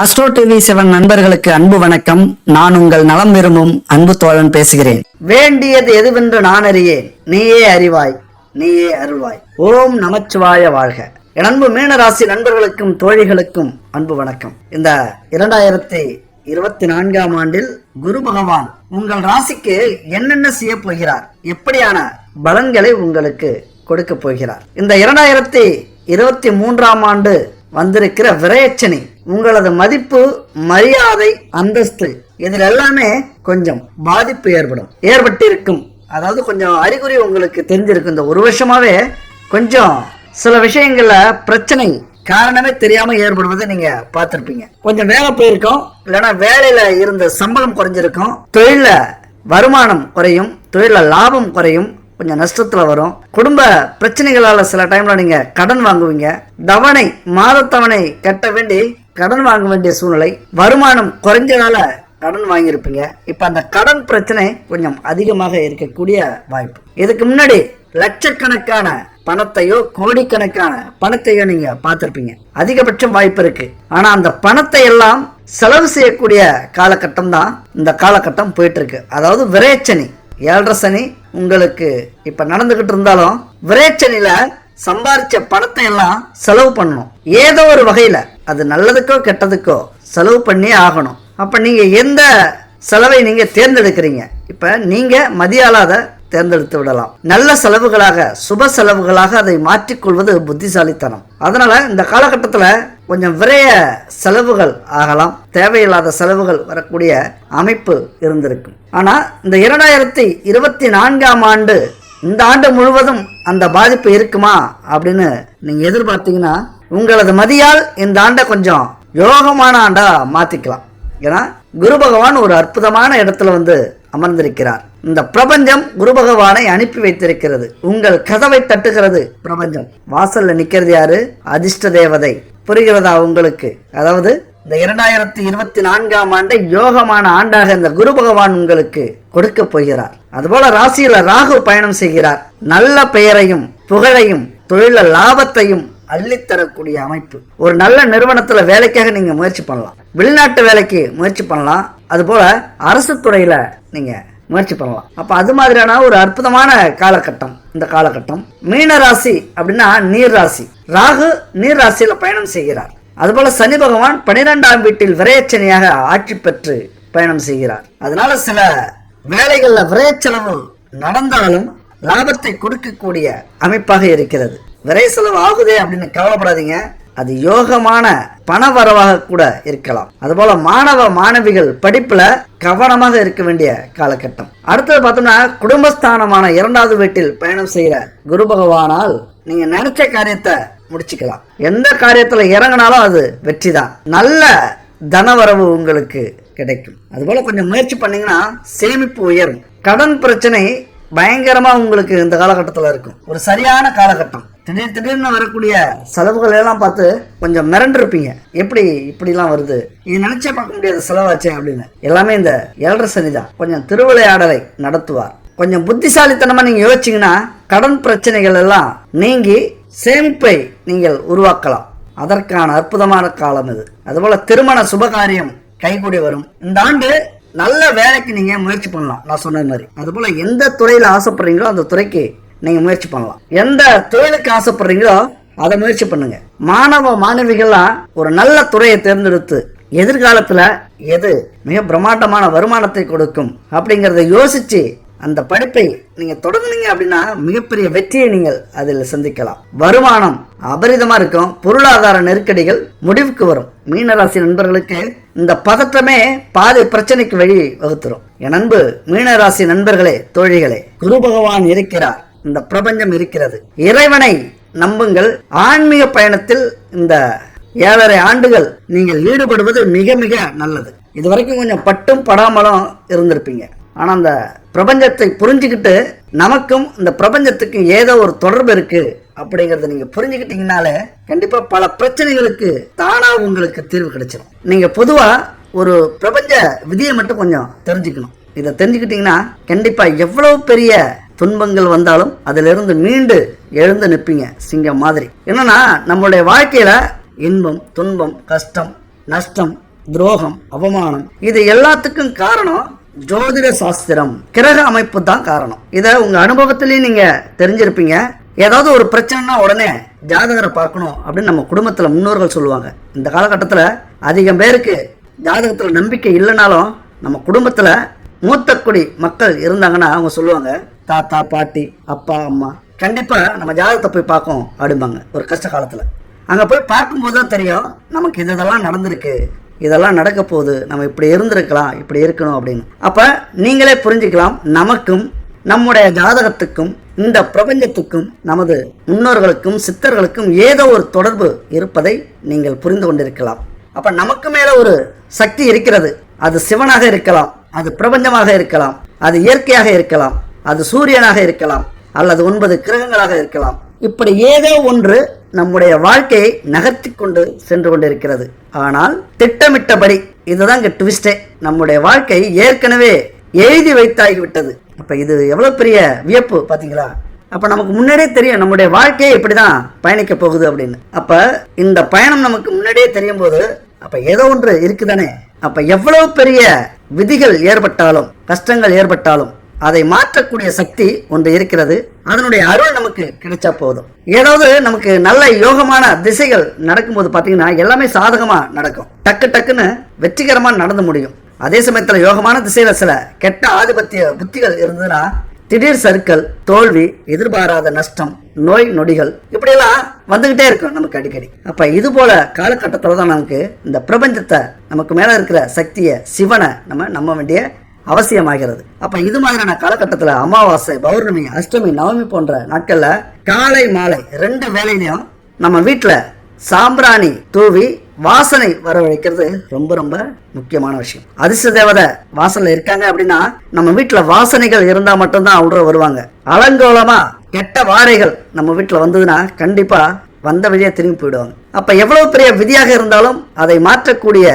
Astro TV seven நண்பர்களுக்கு அன்பு வணக்கம். நான் உங்கள் நலம் விரும்பும் அன்பு தோழன் பேசுகிறேன். வேண்டியது எதுவென்று நான் அறியேன். நீயே அறிவாய். நீயே அருள்வாய். ஓம் நமச்சிவாய வாழ்க. என் அன்பு மீனராசி நண்பர்களுக்கும் தோழிகளுக்கும் அன்பு வணக்கம். இந்த இரண்டாயிரத்தி இருபத்தி நான்காம் ஆண்டில் குரு பகவான் உங்கள் ராசிக்கு என்னென்ன செய்ய போகிறார்? எப்படியான பலன்களை உங்களுக்கு கொடுக்க போகிறார்? இந்த இரண்டாயிரத்தி இருபத்தி மூன்றாம் ஆண்டு வந்திருக்கிற விரையச்சனி. உங்களது மதிப்பு மரியாதை அந்தஸ்து இதில் எல்லாமே கொஞ்சம் பாதிப்பு ஏற்படும். ஏற்பட்டு இருக்கும் அதாவது கொஞ்சம் அறிகுறி உங்களுக்கு தெரிஞ்சிருக்கும். இந்த ஒரு வருஷமாவே கொஞ்சம் சில விஷயங்கள்ல பிரச்சனை காரணமே தெரியாம ஏற்படுவதை நீங்க பார்த்துருப்பீங்க. கொஞ்சம் வேலை போயிருக்கோம். இல்லைன்னா வேலையில இருந்த சம்பளம் குறைஞ்சிருக்கும். தொழில வருமானம் குறையும். தொழில லாபம் குறையும். கொஞ்சம் நஷ்டத்தில் வரும். குடும்ப பிரச்சனைகளால் சில டைமில் நீங்கள் கடன் வாங்குவீங்க. தவணை மாதத்தவணை கட்ட வேண்டி கடன் வாங்க வேண்டிய சூழ்நிலை வருமானம் குறைஞ்சதால கடன் வாங்கியிருப்பீங்க. இப்போ அந்த கடன் பிரச்சனை கொஞ்சம் அதிகமாக இருக்கக்கூடிய வாய்ப்பு. இதுக்கு முன்னாடி லட்சக்கணக்கான பணத்தையோ கோடிக்கணக்கான பணத்தையோ நீங்க பார்த்துருப்பீங்க. அதிகபட்சம் வாய்ப்பு இருக்கு. ஆனா அந்த பணத்தை எல்லாம் செலவு செய்யக்கூடிய காலகட்டம் தான் இந்த காலகட்டம் போயிட்டு இருக்கு. அதாவது விரைச்சனி ஏழரை சனி உங்களுக்கு இப்ப நடந்துகிட்டு இருந்தாலும் விரேச்சனில சம்பாரிச்ச பணத்தை எல்லாம் செலவு பண்ணணும். ஏதோ ஒரு வகையில அது நல்லதுக்கோ கெட்டதுக்கோ செலவு பண்ணி ஆகணும். அப்ப நீங்க எந்த செலவை நீங்க தேர்ந்தெடுக்கிறீங்க? இப்ப நீங்க மதியாளாத தேர்ந்தெடுத்து விடலாம். நல்ல செலவுகளாக சுப செலவுகளாக அதை மாற்றிக்கொள்வது புத்திசாலித்தனம். அதனால இந்த காலகட்டத்தில் கொஞ்சம் விரைய செலவுகள் ஆகலாம். தேவையில்லாத செலவுகள் வரக்கூடிய அமைப்பு இருந்திருக்கும் ஆனால் இந்த இரண்டாயிரத்தி இருபத்தி நான்காம் ஆண்டு இந்த ஆண்டு முழுவதும் அந்த பாதிப்பு இருக்குமா அப்படின்னு நீங்கள் எதிர்பார்த்தீங்கன்னா உங்களது மதியால் இந்த ஆண்டை கொஞ்சம் யோகமான ஆண்டாக மாற்றிக்கலாம் ஏன்னா குரு பகவான் ஒரு அற்புதமான இடத்துல வந்து அமர்ந்திருக்கிறார். இந்த பிரபஞ்சம் குரு பகவானை அனுப்பி வைத்திருக்கிறது. உங்கள் கதவை தட்டுகிறது பிரபஞ்சம். வாசல்ல நிக்கிறது யாரு? அதிர்ஷ்ட தேவதை. புரிகிறதா உங்களுக்கு? அதாவது இந்த இரண்டாயிரத்தி இருபத்தி நான்காம் ஆண்டை யோகமான ஆண்டாக இந்த குரு பகவான் உங்களுக்கு கொடுக்க போகிறார். அதுபோல ராசியில ராகு பயணம் செய்கிறார். நல்ல பெயரையும் புகழையும் தொழில லாபத்தையும் அள்ளித்தரக்கூடிய அமைப்பு. ஒரு நல்ல நிறுவனத்துல வேலைக்காக நீங்க முயற்சி பண்ணலாம். வெளிநாட்டு வேலைக்கு முயற்சி பண்ணலாம். அதுபோல் அரசு துறையில் நீங்கள் முயற்சி பண்ணலாம். அப்போ அது மாதிரியான ஒரு அற்புதமான காலகட்டம் இந்த காலகட்டம். மீன ராசி அப்படின்னா நீர் ராசி. ராகு நீர் ராசியில் பயணம் செய்கிறார். அதுபோல சனி பகவான் பனிரெண்டாம் வீட்டில் விரையச்சனையாக ஆட்சி பெற்று பயணம் செய்கிறார். அதனால சில வேலைகள்ல விரையச்செலவு நடந்தாலும் லாபத்தை கொடுக்கக்கூடிய அமைப்பாக இருக்கிறது. விரை செலவு ஆகுதே அப்படின்னு கவலைப்படாதீங்க. அது யோகமான பண வரவாக கூட இருக்கலாம். அதுபோல மாணவ மாணவிகள் படிப்புல கவனமாக இருக்க வேண்டிய காலகட்டம். அடுத்தது பார்த்தோம்னா குடும்பஸ்தானமான இரண்டாவது வீட்டில் பயணம் செய்கிற குரு பகவானால் நீங்க நினைச்ச காரியத்தை முடிச்சுக்கலாம். எந்த காரியத்துல இறங்கினாலும் அது வெற்றி தான் நல்ல தனவரவு உங்களுக்கு கிடைக்கும். அதுபோல கொஞ்சம் முயற்சி பண்ணீங்கன்னா சேமிப்பு உயரும். கடன் பிரச்சனை பயங்கரமாக உங்களுக்கு இந்த காலகட்டத்தில் இருக்கும். ஒரு சரியான காலகட்டம். திடீர் திடீர்னு வரக்கூடிய செலவுகள் எல்லாம் பார்த்து கொஞ்சம் மிரண்டிருப்பீங்க. எப்படி இப்படிலாம் வருது? இது நினைச்சே பார்க்க முடியாத செலவாச்சே அப்படின்னு. எல்லாமே இந்த ஏழரை சனி தான். கொஞ்சம் திருவிளையாடலை நடத்துவார். கொஞ்சம் புத்திசாலித்தனமாக நீங்கள் யோசிச்சிங்கன்னா கடன் பிரச்சனைகள் எல்லாம் நீங்கி சேமிப்பை நீங்கள் உருவாக்கலாம். அதற்கான அற்புதமான காலம் இது. அதுபோல் திருமண சுபகாரியம் கைகூடி வரும். இந்த ஆண்டு நல்ல வேலைக்கு நீங்க முயற்சி பண்ணலாம். நான் சொன்னது மாதிரி. அதுபோல் எந்த துறையில ஆசைப்படுறீங்களோ அந்த துறைக்கு நீங்க முயற்சி பண்ணலாம். எந்த தொழிலுக்கு ஆசைப்படுறீங்களோ அதை முயற்சி பண்ணுங்க. மாணவ மாணவிகள்லாம் ஒரு நல்ல துறையை தேர்ந்தெடுத்து எதிர்காலத்துல எது மிக பிரம்மாண்டமான வருமானத்தை கொடுக்கும் அப்படிங்கறத யோசிச்சு அந்த படிப்பை நீங்கள் தொடங்குனீங்க அப்படின்னா மிகப்பெரிய வெற்றியை நீங்கள் அதில் சந்திக்கலாம். வருமானம் அபரிதமாக இருக்கும். பொருளாதார நெருக்கடிகள் முடிவுக்கு வரும். மீனராசி நண்பர்களுக்கு இந்த பதற்றமே பாதை பிரச்சனைக்கு வழி வகுத்துரும். என் அன்பு மீனராசி நண்பர்களே தோழிகளே குரு பகவான் இருக்கிறார். இந்த பிரபஞ்சம் இருக்கிறது. இறைவனை நம்புங்கள். ஆன்மீக பயணத்தில் இந்த ஏழரை ஆண்டுகள் நீங்கள் ஈடுபடுவது மிக மிக நல்லது. இது வரைக்கும் கொஞ்சம் பட்டும் படாமலும் இருந்திருப்பீங்க. ஆனால் அந்த பிரபஞ்சத்தை புரிஞ்சுக்கிட்டு நமக்கும் இந்த பிரபஞ்சத்துக்கும் ஏதோ ஒரு தொடர்பு இருக்கு அப்படிங்கறத நீங்க புரிஞ்சுக்கிட்டீங்கனாலே கண்டிப்பா பல பிரச்சனைகளுக்கு தானா உங்களுக்கு தீர்வு கிடைச்சிடும் நீங்க பொதுவா ஒரு பிரபஞ்ச விதியை மட்டும் கொஞ்சம் தெரிஞ்சுக்கணும். இதை தெரிஞ்சுக்கிட்டீங்கன்னா கண்டிப்பா எவ்வளவு பெரிய துன்பங்கள் வந்தாலும் அதிலிருந்து மீண்டு எழுந்து நிற்பீங்க சிங்கம் மாதிரி. என்னன்னா நம்மளுடைய வாழ்க்கையில இன்பம் துன்பம் கஷ்டம் நஷ்டம் துரோகம் அவமானம் இது எல்லாத்துக்கும் காரணம் ஜோதிட சாஸ்திரம் கிரக அமைப்பு தான் காரணம். இதை உங்க அனுபவத்திலையும் நீங்க தெரிஞ்சிருப்பீங்க. ஏதாவது ஒரு பிரச்சனைனா உடனே ஜாதகரை பார்க்கணும் அப்படின்னு நம்ம குடும்பத்தில் முன்னோர்கள் சொல்லுவாங்க. இந்த காலகட்டத்தில் அதிகம் பேருக்கு ஜாதகத்தில் நம்பிக்கை இல்லைனாலும் நம்ம குடும்பத்தில் மூத்த குடி மக்கள் இருந்தாங்கன்னா அவங்க சொல்லுவாங்க தாத்தா பாட்டி அப்பா அம்மா. கண்டிப்பாக நம்ம ஜாதகத்தை போய் பார்க்கும் அப்படிம்பாங்க ஒரு கஷ்ட காலத்தில். அங்கே போய் பார்க்கும்போது தான் தெரியும் நமக்கு இது இதெல்லாம் நடந்திருக்கு. இதெல்லாம் நடக்க போகுது நம்ம இப்படி இருந்திருக்கலாம் இப்படி இருக்கணும் அப்படின்னு. அப்போ நீங்களே புரிஞ்சுக்கலாம் நமக்கும் நம்முடைய ஜாதகத்துக்கும் இந்த பிரபஞ்சத்துக்கும் நமது முன்னோர்களுக்கும் சித்தர்களுக்கும் ஏதோ ஒரு தொடர்பு இருப்பதை நீங்கள் புரிந்து கொண்டிருக்கலாம். அப்ப நமக்கு மேல ஒரு சக்தி இருக்கிறது. அது சிவனாக இருக்கலாம் அது பிரபஞ்சமாக இருக்கலாம் அது இயற்கையாக இருக்கலாம் அது சூரியனாக இருக்கலாம் அல்லது ஒன்பது கிரகங்களாக இருக்கலாம். இப்படி ஏதோ ஒன்று நம்முடைய வாழ்க்கையை நகர்த்தி கொண்டு சென்று கொண்டிருக்கிறது. ஆனால் திட்டமிட்டபடி இதுதான் ட்விஸ்டே நம்முடைய வாழ்க்கை ஏற்கனவே எழுதி வைத்தாகிவிட்டது. அப்ப இது எவ்வளவு பெரிய வியப்பு பாத்தீங்களா? அப்ப நமக்கு முன்னாடியே தெரியும் நம்முடைய வாழ்க்கையே இப்படிதான் பயணிக்க போகுது அப்படின்னு. அப்ப இந்த பயணம் நமக்கு முன்னாடியே தெரியும் போது அப்ப ஏதோ ஒன்று இருக்குதானே? அப்ப எவ்வளவு பெரிய விதிகள் ஏற்பட்டாலும் கஷ்டங்கள் ஏற்பட்டாலும் அதை மாற்றக்கூடிய சக்தி ஒன்று இருக்கிறது. அதனுடைய அருள் நமக்கு கிடைச்சா போதும். ஏதாவது நமக்கு நல்ல யோகமான திசைகள் நடக்கும்போது பார்த்தீங்கன்னா எல்லாமே சாதகமாக நடக்கும். டக்கு டக்குன்னு வெற்றிகரமாக நடந்து முடியும். அதே சமயத்தில் யோகமான திசையில் சில கெட்ட ஆதிபத்திய புத்திகள் இருந்ததுன்னா திடீர் சறுக்கல் தோல்வி எதிர்பாராத நஷ்டம் நோய் நொடிகள் இப்படியெல்லாம் வந்துகிட்டே இருக்கும் நமக்கு அடிக்கடி. அப்ப இது போல காலகட்டத்தில் தான் நமக்கு இந்த பிரபஞ்சத்தை நமக்கு மேல இருக்கிற சக்தியை சிவனை நம்ம நம்ப வேண்டிய அவசியமாகிறது. அப்ப இது மாதிரியான காலகட்டத்துல அமாவாசை பௌர்ணமி அஷ்டமி நவமி போன்ற நாட்கள்ல காலை மாலை ரெண்டு வேலையிலையும் நம்ம வீட்டுல சாம்பிராணி தூவி வாசனை வரவழைக்கிறது ரொம்ப ரொம்ப முக்கியமான விஷயம். அதிர்ஷ்ட தேவதை வாசல்ல இருக்காங்க அப்படின்னா நம்ம வீட்டுல வாசனைகள் இருந்தா மட்டும்தான் அவங்க வருவாங்க. அலங்கோலமா கெட்ட வாரைகள் நம்ம வீட்டுல வந்ததுன்னா கண்டிப்பா வந்த வழியா திரும்பி போயிடுவாங்க. அப்ப எவ்வளவு பெரிய விதியாக இருந்தாலும் அதை மாற்றக்கூடிய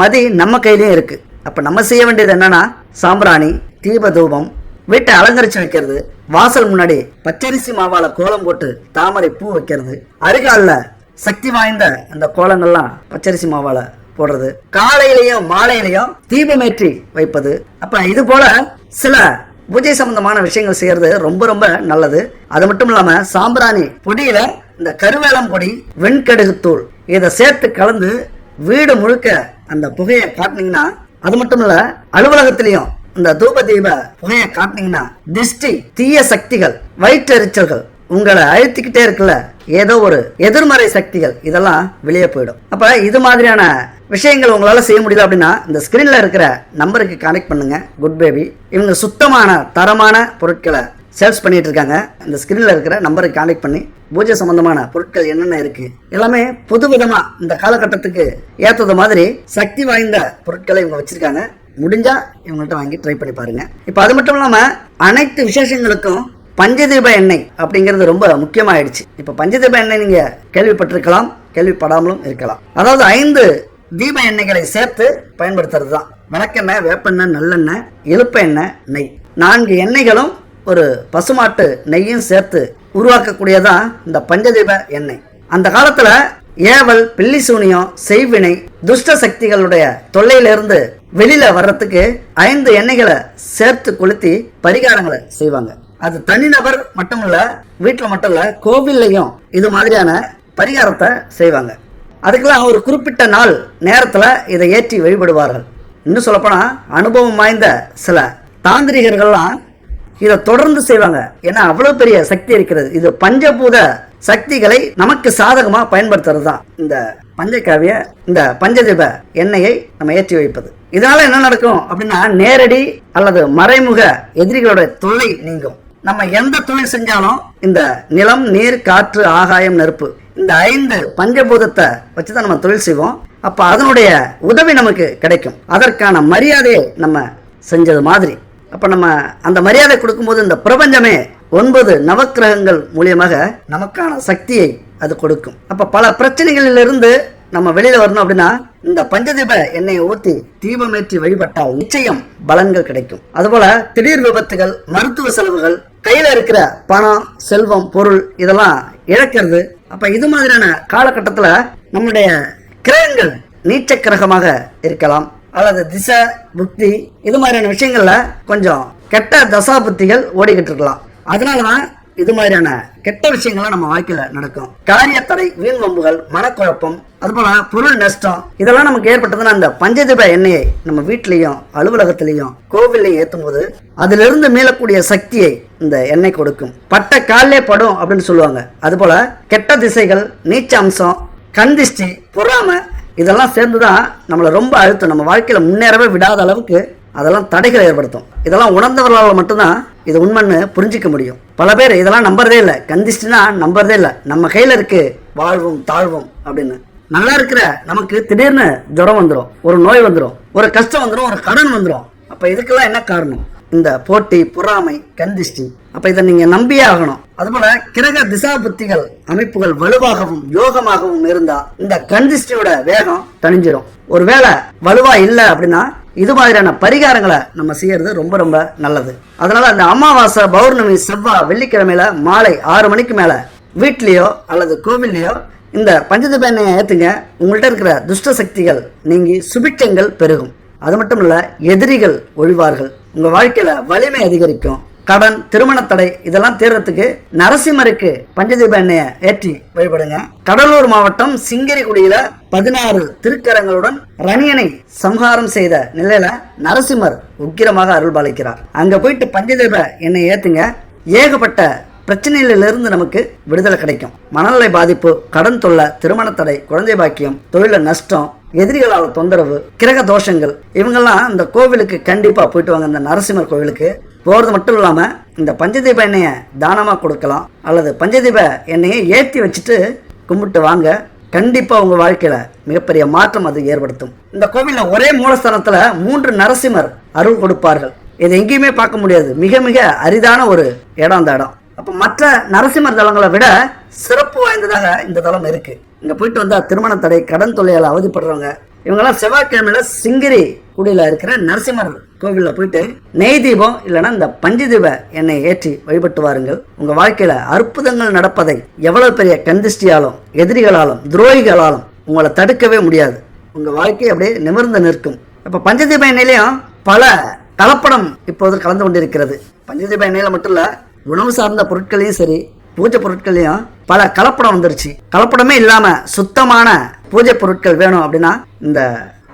மதி நம்ம கையிலயும் இருக்கு. அப்போ நம்ம செய்ய வேண்டியது என்னன்னா சாம்பிராணி தீபதூபம் வீட்டை அலங்கரிச்சு வைக்கிறது வாசல் முன்னாடி பச்சரிசி மாவால கோலம் போட்டு தாமரை பூ வைக்கிறது அருகால சக்தி வாய்ந்த அந்த கோலங்கள்லாம் பச்சரிசி மாவால போடுறது காலையிலையும் மாலையிலையும் தீபமேற்றி வைப்பது. அப்ப இது போல சில பூஜை சம்பந்தமான விஷயங்கள் செய்யறது ரொம்ப ரொம்ப நல்லது. அது மட்டும் இல்லாம சாம்பிராணி பொடியில இந்த கருவேலம் பொடி வெண்கடுகு தூள் இதை சேர்த்து கலந்து வீடு முழுக்க அந்த புகையை காட்டினீங்கன்னா அது மட்டும் இல்ல அலுவலகத்திலையும் இந்த தூப தீப புகையை காட்டினீங்கன்னா திஷ்டி தீய சக்திகள் வயிற்றெரிச்சல்கள் உங்களை அழுத்திக்கிட்டே இருக்குல்ல ஏதோ ஒரு எதிர்மறை சக்திகள் இதெல்லாம் வெளியே போயிடும். அப்ப இது மாதிரியான விஷயங்கள் உங்களால செய்ய முடியல அப்படின்னா இந்த ஸ்கிரீன்ல இருக்கிற நம்பருக்கு கனெக்ட் பண்ணுங்க குட் பேபி. இவங்க சுத்தமான தரமான பொருட்களை சேல்ஸ் பண்ணிட்டு இருக்காங்க. இந்த ஸ்கிரீன்ல இருக்கிற நம்பரை கான்டெக்ட் பண்ணி பூஜை சம்பந்தமான பொருட்கள் என்னென்ன இருக்கு எல்லாமே புது விதமா இந்த காலகட்டத்துக்கு ஏத்தது மாதிரி சக்தி வாய்ந்த பொருட்களை இவங்க வச்சிருக்காங்க. முடிஞ்சா இவங்கள்ட்ட வாங்கி ட்ரை பண்ணி பாருங்க. இப்போ அது மட்டும் இல்லாம அனைத்து விசேஷங்களுக்கும் பஞ்சதீப எண்ணெய் அப்படிங்கிறது ரொம்ப முக்கியமாயிடுச்சு. இப்போ பஞ்சதீப எண்ணெய் நீங்க கேள்விப்பட்டிருக்கலாம் கேள்விப்படாமலும் இருக்கலாம். அதாவது ஐந்து தீப எண்ணெய்களை சேர்த்து பயன்படுத்துறது தான் விளக்கெண்ணெய் வேப்பெண்ணெய் நல்லெண்ணெய் இழுப்ப எண்ணெய் நெய். நான்கு எண்ணெய்களும் ஒரு பசுமாட்டு நெய்யும் சேர்த்து உருவாக்கக்கூடியதான் இந்த பஞ்சதீப எண்ணெய். அந்த காலத்துல ஏவல் பில்லி சூனியம் செய்வினை துஷ்ட சக்திகளுடைய தொல்லையிலிருந்து வெளியில வர்றதுக்கு ஐந்து எண்ணெய்களை சேர்த்து கொளுத்தி பரிகாரங்களை செய்வாங்க. அது தனிநபர் மட்டும் இல்ல வீட்டில் மட்டும் இல்ல கோவில்லையும் இது மாதிரியான பரிகாரத்தை செய்வாங்க. அதுக்கெல்லாம் ஒரு குறிப்பிட்ட நாள் நேரத்துல இதை ஏற்றி வழிபடுவார்கள். இன்னும் சொல்லப்போனா அனுபவம் வாய்ந்த சில தாந்திரிகர்கள்லாம் இதை தொடர்ந்து செய்வாங்க. ஏன்னா அவ்வளவு பெரிய சக்தி இருக்கிறது. இது பஞ்சபூத சக்திகளை நமக்கு சாதகமா பயன்படுத்துறது தான் இந்த பஞ்சக்காவிய இந்த பஞ்சதீப எண்ணெயை நம்ம ஏற்றி வைப்பது. இதனால என்ன நடக்கும் அப்படின்னா நேரடி அல்லது மறைமுக எதிரிகளோட தொல்லை நீங்கும். நம்ம எந்த தொழில் செஞ்சாலும் இந்த நிலம் நீர் காற்று ஆகாயம் நெருப்பு இந்த ஐந்து பஞ்சபூதத்தை வச்சுதான் நம்ம தொழில் செய்வோம். அப்ப அதனுடைய உதவி நமக்கு கிடைக்கும். அதற்கான மரியாதையை நம்ம செஞ்சது மாதிரி. அப்போ நம்ம அந்த மரியாதை கொடுக்கும்போது இந்த பிரபஞ்சமே ஒன்பது நவக்கிரகங்கள் மூலியமாக நமக்கான சக்தியை அது கொடுக்கும். அப்போ பல பிரச்சனைகளிலிருந்து நம்ம வெளியில் வரணும் அப்படின்னா இந்த பஞ்சதீப எண்ணெயை ஊற்றி தீபமேற்றி வழிபட்டால் நிச்சயம் பலன்கள் கிடைக்கும். அதுபோல திடீர் விபத்துகள் மருத்துவ செலவுகள் கையில் இருக்கிற பணம் செல்வம் பொருள் இதெல்லாம் இழக்கிறது. அப்போ இது மாதிரியான காலகட்டத்தில் நம்முடைய கிரகங்கள் நீச்ச கிரகமாக இருக்கலாம். அல்லது திசை புக்தி இது மாதிரியான விஷயங்கள்ல கொஞ்சம் கெட்ட தசா புத்திகள் ஓடிக்கிட்டு இருக்கலாம். அதனாலதான் இது மாதிரியான கெட்ட விஷயங்கள்லாம் நம்ம வாழ்க்கையில நடக்கும். காரியத்தடை வீண் வம்புகள் மனக்குழப்பம் அதுபோல பொருள் நஷ்டம் இதெல்லாம் நமக்கு ஏற்பட்டதுன்னா அந்த பஞ்சதீப எண்ணெயை நம்ம வீட்லயும் அலுவலகத்திலையும் கோவிலையும் ஏத்தும் போது அதுல இருந்து மீளக்கூடிய சக்தியை இந்த எண்ணெய் கொடுக்கும். பட்ட காலே படும் அப்படின்னு சொல்லுவாங்க. அதுபோல் கெட்ட திசைகள் நீச்ச அம்சம் கந்திஷ்டி பொறாமை இதெல்லாம் சேர்ந்து தான் நம்மளை ரொம்ப அழுத்தம். நம்ம வாழ்க்கையில் முன்னேறவே விடாத அளவுக்கு அதெல்லாம் தடைகளை ஏற்படுத்தும். இதெல்லாம் உணர்ந்தவர்களால் மட்டும்தான் இது உண்மைன்னு புரிஞ்சிக்க முடியும். பல பேர் இதெல்லாம் நம்புறதே இல்லை. கந்திச்சுன்னா நம்புறதே இல்லை. நம்ம கையில் இருக்கு வாழ்வும் தாழ்வும் அப்படின்னு. நல்லா இருக்கிற நமக்கு திடீர்னு ஜுரம் வந்துடும் ஒரு நோய் வந்துடும் ஒரு கஷ்டம் வந்துடும் ஒரு கடன் வந்துடும் அப்போ இதுக்கெல்லாம் என்ன காரணம்? இந்த போட்டி பொறாமை கந்திஷ்டி. அப்ப இதை நீங்க நம்பியே ஆகணும். அதுபோல கிரக திசா புத்திகள் அமைப்புகள் வலுவாகவும் யோகமாகவும் இருந்தா இந்த கந்திஷ்டியோட வேகம் தணிஞ்சிடும் ஒருவேளை வலுவா இல்ல அப்படின்னா இது மாதிரியான பரிகாரங்களை நம்ம செய்யறது ரொம்ப ரொம்ப நல்லது. அதனால அந்த அமாவாசை பௌர்ணமி செவ்வாய் வெள்ளிக்கிழமையில மாலை ஆறு மணிக்கு மேல வீட்லயோ அல்லது கோவில்லையோ இந்த பஞ்சதீப ஏற்றுங்க ஏத்துங்க. உங்கள்ட்ட இருக்கிற துஷ்ட சக்திகள் நீங்கி சுபிட்சங்கள் பெருகும். அது மட்டும் இல்லை எதிரிகள் ஒழிவார்கள். உங்கள் வாழ்க்கையில் வலிமை அதிகரிக்கும். கடன் திருமண தடை இதெல்லாம் தீர்றதுக்கு நரசிம்மருக்கு பஞ்சதீப எண்ணெயை ஏற்றி வழிபடுங்க. கடலூர் மாவட்டம் சிங்கரிகுடியில பதினாறு திருக்கரங்களுடன் ரணியனை சம்ஹாரம் செய்த நிலையில நரசிம்மர் உக்கிரமாக அருள்பாலிக்கிறார். அங்க போயிட்டு பஞ்சதீப எண்ணெய் ஏத்துங்க. ஏகப்பட்ட பிரச்சனைகளிலிருந்து நமக்கு விடுதலை கிடைக்கும். மனநிலை பாதிப்பு கடன் தொல்லை திருமண தடை குழந்தை பாக்கியம் தொழில நஷ்டம் எதிரிகளால் தொந்தரவு கிரக தோஷங்கள் இவங்கெல்லாம் இந்த கோவிலுக்கு கண்டிப்பாக போயிட்டு வாங்க. இந்த நரசிம்மர் கோவிலுக்கு போகிறது மட்டும் இல்லாமல் இந்த பஞ்சதீப எண்ணெயை தானமாக கொடுக்கலாம் அல்லது பஞ்சதீப எண்ணெயை ஏற்றி வச்சுட்டு கும்பிட்டு வாங்க. கண்டிப்பாக உங்கள் வாழ்க்கையில் மிகப்பெரிய மாற்றம் அது ஏற்படுத்தும். இந்த கோவிலில் ஒரே மூலஸ்தானத்தில் மூன்று நரசிம்மர் அருள் கொடுப்பார்கள். இது எங்கேயுமே பார்க்க முடியாது. மிக மிக அரிதான ஒரு இடம் அந்த இடம். அப்போ மற்ற நரசிம்மர் தலங்களை விட சிறப்பு வாய்ந்ததாக இந்த தலம் இருக்குது இங்கே போயிட்டு வந்தால் திருமண தடை கடன் தொல்லையால் அவதிப்படுறவங்க. இவங்கெல்லாம் செவ்வாய்க்கிழமையில சிங்கிரி குடியில் இருக்கிற நரசிம்மர் கோவிலில் போயிட்டு நெய் தீபம் இல்லைன்னா இந்த பஞ்சு தீப எண்ணெய் ஏற்றி வழிபட்டு வாருங்கள் உங்கள் வாழ்க்கையில் அற்புதங்கள் நடப்பதை எவ்வளோ பெரிய கந்திஷ்டியாலும் எதிரிகளாலும் துரோகிகளாலும் உங்களை தடுக்கவே முடியாது. உங்கள் வாழ்க்கை அப்படியே நிமிர்ந்து நிற்கும். இப்போ பஞ்சதீப எண்ணெயிலையும் பல கலப்படம் இப்போது கலந்து கொண்டிருக்கிறது. பஞ்சதீப எண்ணெயில் மட்டும் இல்லை உணவு சார்ந்த பொருட்களையும் சரி பூஜை பொருட்களையும் பல கலப்படம் வந்துருச்சு. கலப்படமே இல்லாம சுத்தமான பூஜை பொருட்கள் வேணும் அப்படின்னா இந்த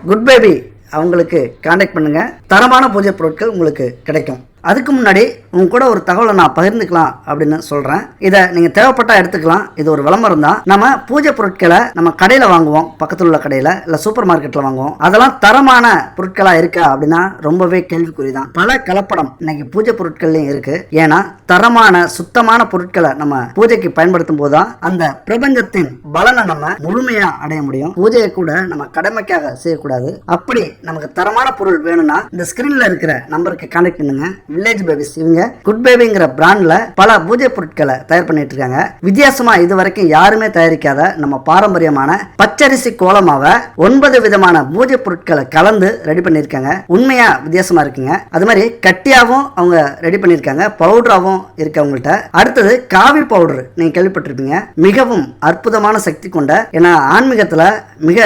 குட் பேபி அவங்களுக்கு காண்டாக்ட் பண்ணுங்க. தரமான பூஜை பொருட்கள் உங்களுக்கு கிடைக்கும். அதுக்கு முன்னாடி உங்க கூட ஒரு தகவலை நான் பகிர்ந்துக்கலாம் அப்படின்னு சொல்றேன். இதை நீங்க தேவைப்பட்டா எடுத்துக்கலாம். இது ஒரு விளம்பரம் தான். நம்ம பூஜை பொருட்களை நம்ம கடையில வாங்குவோம். பக்கத்தில் உள்ள கடையில இல்ல சூப்பர் மார்க்கெட்ல வாங்குவோம். அதெல்லாம் தரமான பொருட்களா இருக்கா அப்படின்னா ரொம்பவே கேள்விக்குறி தான். பல கலப்படம் இன்னைக்கு பூஜை பொருட்கள்லயும் இருக்கு. ஏன்னா தரமான சுத்தமான பொருட்களை நம்ம பூஜைக்கு பயன்படுத்தும் போதுதான் அந்த பிரபஞ்சத்தின் பலனை நம்ம முழுமையா அடைய முடியும். பூஜையை கூட நம்ம கடமைக்காக செய்யக்கூடாது. அப்படி நமக்கு தரமான பொருள் வேணும்னா இந்த ஸ்கிரீன்ல இருக்கிற நம்பருக்கு கான்டாக்ட் பண்ணுங்க. வில்லேஜ் பேபிஸ் இவங்க குட் பேபிங்கிற பிராண்ட்ல பல பூஜை பொருட்களை தயார் பண்ணிட்டு இருக்காங்க. வித்தியாசமா இது வரைக்கும் யாருமே தயாரிக்காத நம்ம பாரம்பரியமான பச்சரிசி கோலமாவை ஒன்பது விதமான பூஜை பொருட்களை கலந்து ரெடி பண்ணியிருக்காங்க. உண்மையா வித்தியாசமா இருக்குங்க. அது மாதிரி கட்டியாவும் அவங்க ரெடி பண்ணியிருக்காங்க. பவுடராகவும் இருக்கு அவங்கள்ட்ட. அடுத்தது காவி பவுடர் நீங்க கேள்விப்பட்டிருப்பீங்க. மிகவும் அற்புதமான சக்தி கொண்ட ஏன்னா ஆன்மீகத்துல மிக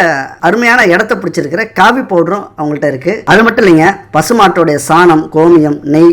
அருமையான இடத்தை பிடிச்சிருக்கிற காவி பவுடரும் அவங்கள்ட்ட இருக்கு. அது மட்டும் இல்லைங்க பசுமாட்டோடைய சாணம் கோமியம் நெய்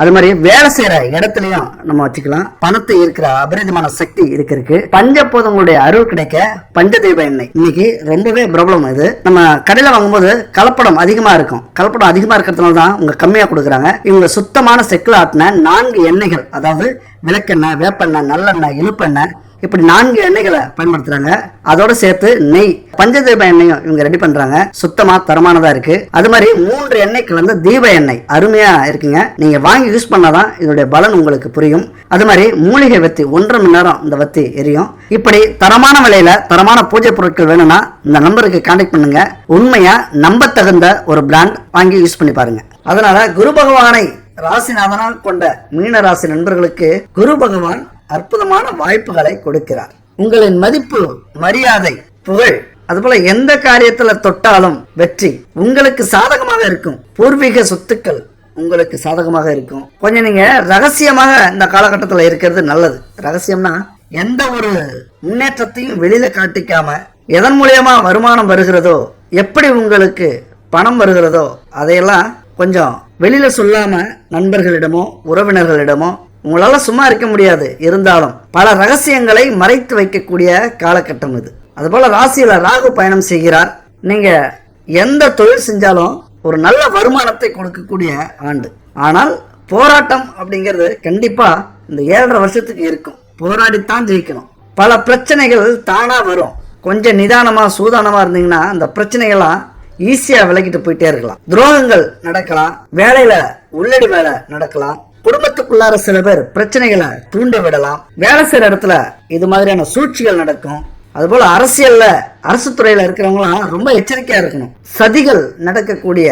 அது மாதிரி வேலை செய்யற இடத்துலயும் நம்ம வச்சுக்கலாம். பணத்தை இருக்கிற அபரிதமான சக்தி இதுக்கு இருக்கு. பஞ்சபோதங்களுடைய அருள் கிடைக்க பஞ்சதெய்வ எண்ணெய். இன்னைக்கு ரொம்பவே பிரபலம் இது. நம்ம கடையில வாங்கும்போது கலப்படம் அதிகமா இருக்கும். கலப்படம் அதிகமா இருக்கிறதுனால தான் உங்க கம்மியா கொடுக்குறாங்க. இவங்க சுத்தமான செக்கில் ஆட்டின நான்கு எண்ணெய்கள் அதாவது விளக்கெண்ணெய் வேப்பெண்ணெய் நல்லெண்ணெய் இழுப்பெண்ணெய் இப்படி நான்கு எண்ணெய்களை பயன்படுத்துறாங்க. அதோட சேர்த்து நெய் பஞ்சதீப எண்ணெயும் இவங்க ரெடி பண்றாங்க. சுத்தமா தரமானதா இருக்கு. அது மாதிரி மூன்று எண்ணெய் கலந்த தீப எண்ணெய். அருமையா இருக்குங்க. நீங்க வாங்கி யூஸ் பண்ணாதான் இதோடைய பலன் உங்களுக்கு புரியும். அது மாதிரி மூலிகை வத்தி ஒன்றரை மணி நேரம் இந்த வத்தி எரியும். இப்படி தரமான விலையில தரமான பூஜை பொருட்கள் வேணும்னா இந்த நம்பருக்கு கான்டாக்ட் பண்ணுங்க. உண்மையா நம்பத்தகுந்த ஒரு பிராண்ட் வாங்கி யூஸ் பண்ணி பாருங்க. அதனால குரு பகவானை ராசிநாதனால் கொண்ட மீன ராசி நண்பர்களுக்கு குரு பகவான் அற்புதமான வாய்ப்புகளை கொடுக்கிறார். உங்களின் மதிப்பு மரியாதை புகழ் அதுபோல எந்த காரியத்துல தொட்டாலும் வெற்றி உங்களுக்கு சாதகமாக இருக்கும். பூர்வீக சொத்துக்கள் உங்களுக்கு சாதகமாக இருக்கும். கொஞ்சம் நீங்க ரகசியமாக இந்த காலகட்டத்தில் இருக்கிறது நல்லது. ரகசியம்னா எந்த ஒரு முன்னேற்றத்தையும் வெளியில காட்டிக்காம எதன் மூலியமா வருமானம் வருகிறதோ எப்படி உங்களுக்கு பணம் வருகிறதோ அதையெல்லாம் கொஞ்சம் வெளியில சொல்லாம நண்பர்களிடமோ உறவினர்களிடமோ உங்களால் சும்மா இருக்க முடியாது. இருந்தாலும் பல ரகசியங்களை மறைத்து வைக்கக்கூடிய காலகட்டம் இது. அதுபோல் ராசியில் ராகு பயணம் செய்கிறார். நீங்கள் எந்த தொழில் செஞ்சாலும் ஒரு நல்ல வருமானத்தை கொடுக்கக்கூடிய ஆண்டு. ஆனால் போராட்டம் அப்படிங்கிறது கண்டிப்பாக இந்த ஏழரை வருஷத்துக்கு இருக்கும். போராடித்தான் ஜெயிக்கணும். பல பிரச்சனைகள் தானாக வரும். கொஞ்சம் நிதானமாக சூதானமாக இருந்தீங்கன்னா அந்த பிரச்சனைகள்லாம் ஈஸியாக விலகிட்டு போயிட்டே இருக்கலாம். துரோகங்கள் நடக்கலாம். வேலையில் உள்ளடி வேலை நடக்கலாம். குடும்பத்துக்குள்ளார சில பேர் பிரச்சனைகளை தூண்டி விடலாம். வேலை செய்யற இடத்துல இது மாதிரியான சூழ்ச்சிகள் நடக்கும். அதுபோல அரசியல்ல அரசு துறையில இருக்கிறவங்களாம் ரொம்ப எச்சரிக்கையா இருக்கணும். சதிகள் நடக்கக்கூடிய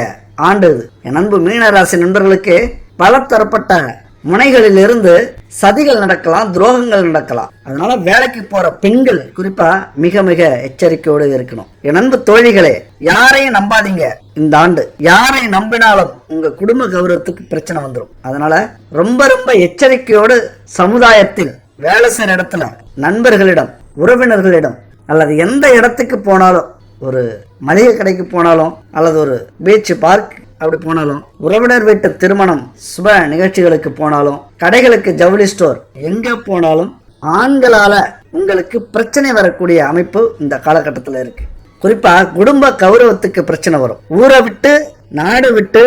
ஆண்டு என் அன்பு மீனராசி நண்பர்களுக்கு பல தரப்பட்ட முனைகளில் இருந்து சதிகள் நடக்கலாம் துரோகங்கள் நடக்கலாம். அதனால வேலைக்கு போற பெண்கள் குறிப்பா மிக மிக எச்சரிக்கையோடு இருக்கணும். என் அன்பு தோழிகளே யாரையும் நம்பாதீங்க இந்த ஆண்டு. யாரை நம்பினாலும் உங்க குடும்ப கௌரவத்துக்கு பிரச்சனை வந்துடும் அதனால ரொம்ப ரொம்ப எச்சரிக்கையோடு சமுதாயத்தில் வேலை செய்யற இடத்துல நண்பர்களிடம் உறவினர்களிடம் அல்லது எந்த இடத்துக்கு போனாலும் ஒரு மளிகை கடைக்கு போனாலும் அல்லது ஒரு பீச் பார்க் அப்படி போனாலும் உறவினர் வீட்டு திருமணம் சுப நிகழ்ச்சிகளுக்கு போனாலும் கடைகளுக்கு ஜவுளி ஸ்டோர் எங்க போனாலும் ஆண்களால உங்களுக்கு பிரச்சனை வரக்கூடிய அமைப்பு இந்த காலகட்டத்தில் இருக்கு. குறிப்பா குடும்ப கௌரவத்துக்கு பிரச்சனை வரும். ஊரை விட்டு நாடு விட்டு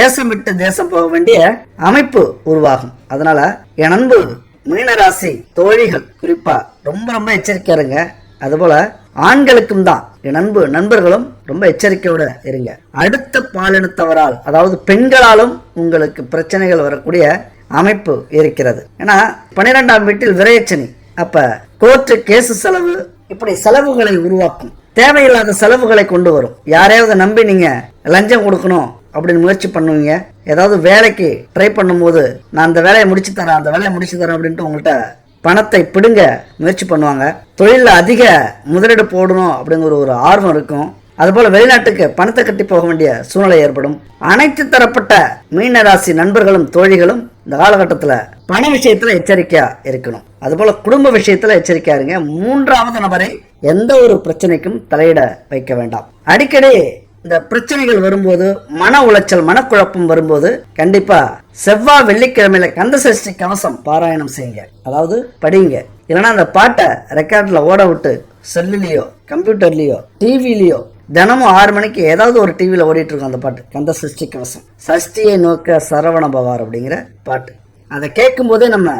தேசம் விட்டு தேசம் போக வேண்டிய அமைப்பு உருவாகும். அதனால என் அன்பு மீனராசி தோழிகள் குறிப்பா ரொம்ப ரொம்ப எச்சரிக்கையா இருங்க. அதுபோல ஆண்களுக்கும் தான் என் நண்பர்களும் ரொம்ப எச்சரிக்கையோட இருங்க. அடுத்த பாலினத்தவரால் அதாவது பெண்களாலும் உங்களுக்கு பிரச்சனைகள் வரக்கூடிய அமைப்பு இருக்கிறது. ஏன்னா பன்னிரெண்டாம் வீட்டில் விரையச்சனி. அப்ப கோர்ட்டு கேஸ் செலவு இப்படி செலவுகளை உருவாக்கும். தேவையில்லாத செலவுகளை கொண்டு வரும். யாரையாவது நம்பி நீங்க லஞ்சம் கொடுக்கணும் அப்படின்னு முயற்சி பண்ணுவீங்க. ஏதாவது வேலைக்கு ட்ரை பண்ணும்போது நான் அந்த வேலையை முடிச்சு தரேன் அந்த வேலையை முடிச்சு தரேன் அப்படின்ட்டு உங்கள்கிட்ட பணத்தை பிடுங்க முயற்சி பண்ணுவாங்க. தொழிலில் அதிக முதலீடு போடணும் அப்படிங்கிற ஒரு ஆர்வம் இருக்கும். அதுபோல் வெளிநாட்டுக்கு பணத்தை கட்டி போக வேண்டிய சூழ்நிலை ஏற்படும். அனைத்து தரப்பட்ட மீனராசி நண்பர்களும் தோழிகளும் இந்த காலகட்டத்தில் பண விஷயத்தில் எச்சரிக்கையாக இருக்கணும். அதுபோல் குடும்ப விஷயத்தில் எச்சரிக்கையாக இருங்க. மூன்றாவது நபரை எந்த ஒரு பிரச்சனைக்கும் தலையிட வைக்க வேண்டாம். அடிக்கடி இந்த பிரச்சனைகள் வரும்போது மன உளைச்சல் மனக்குழப்பம் வரும்போது கண்டிப்பா செவ்வாய் வெள்ளிக்கிழமையில கந்த சஷ்டி கவசம் பாராயணம் செய்யுங்க. அதாவது படிங்க. இல்லைன்னா அந்த பாட்டை ரெக்கார்ட்ல ஓட விட்டு செல்லுலயோ கம்ப்யூட்டர்லயோ டிவிலயோ தினமும் ஆறு மணிக்கு ஏதாவது ஒரு டிவியில் ஓடிட்டு இருக்கும் அந்த பாட்டு. கந்த சஷ்டி கவசம். சஷ்டியை நோக்க சரவண பவார் அப்படிங்கிற பாட்டு. அதை கேட்கும் போதே நம்ம